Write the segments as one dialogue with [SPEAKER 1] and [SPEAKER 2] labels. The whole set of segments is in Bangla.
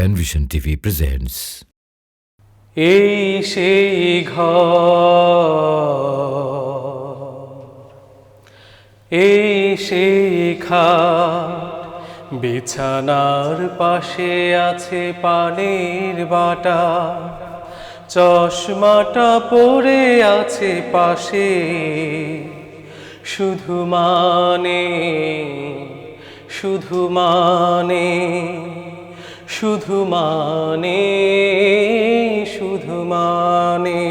[SPEAKER 1] Penvision TV presents.
[SPEAKER 2] এই সেই এই সেই বিছানার পাশে আছে পানির বাটা। চশমাটা পড়ে আছে পাশে। শুধু মানে শুধু মানে। শুধু মানে শুধু মানে।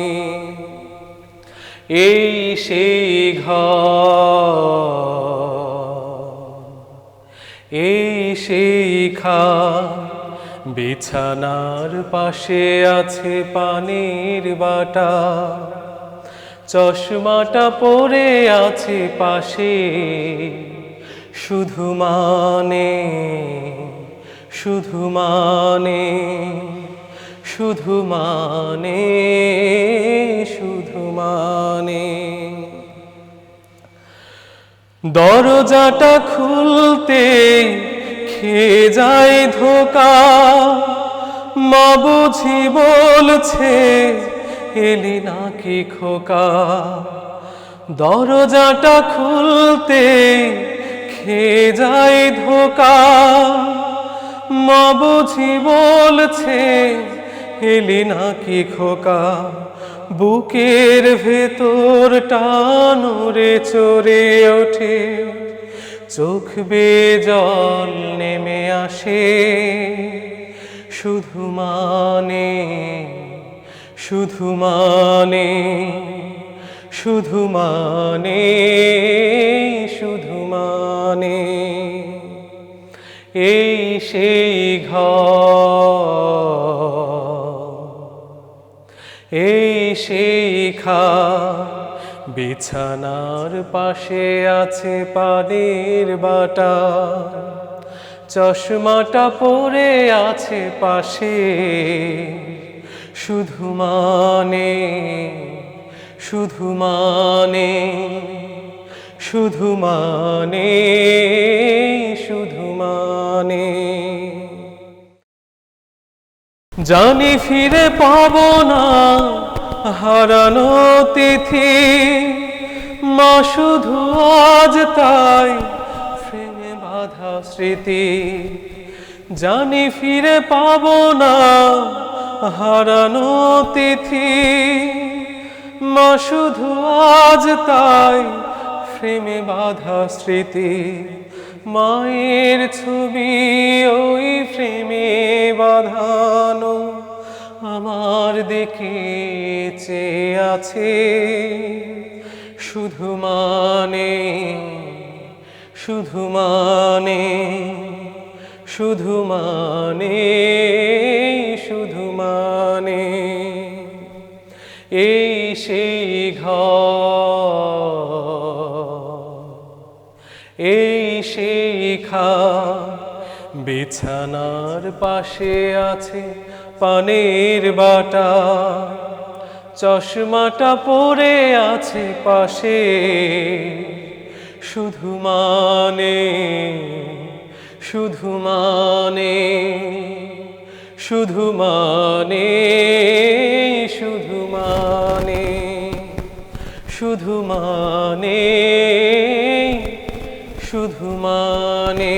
[SPEAKER 2] এই সেই এই সেই বিছানার পাশে আছে পানির বাটা। চশমাটা পরে আছে পাশে, শুধু মানে। শুধু মানে শুধু মানে শুধু মানে। দরজাটা খুলতে খেয়ে যায় ধোকা? মা বুঝি বলছে, এলি নাকি খোকা? দরজাটা খুলতে খেয়ে যায় ধোকা? মা বুঝি বলছে, এলি নাকি খোকা? বুকের ভেতর টানুরে চড়ে ওঠে। চোখ বেয়ে জল নেমে আসে। শুধু মানে শুধু মানে শুধু মানে শুধু মানে। এই সেই এই সেই খা। বিছানার পাশে আছে পানির বাটা। চশমাটা পরে আছে পাশে। শুধু মানে শুধু মানে শুধু মানে জানি ফিরে পাব না হারানো তিথি। মা শুধু আজ তাই প্রেমে বাধা স্মৃতি। জানি ফিরে পাব না হারানো তিথি। মা শুধু আজ তাই প্রেমে বাধা স্মৃতি। মায়ের ছবি দিকে চেয়ে আছে শুধু মানে শুধু মানে শুধু মানে শুধু মানে। এই সেই এই সেই খা বিছানার পাশে আছে পানির বাটা, চশমাটা পরে আছে পাশে, শুধু মানে শুধু মানে শুধু মানে শুধু মানে শুধু মানে শুধু মানে।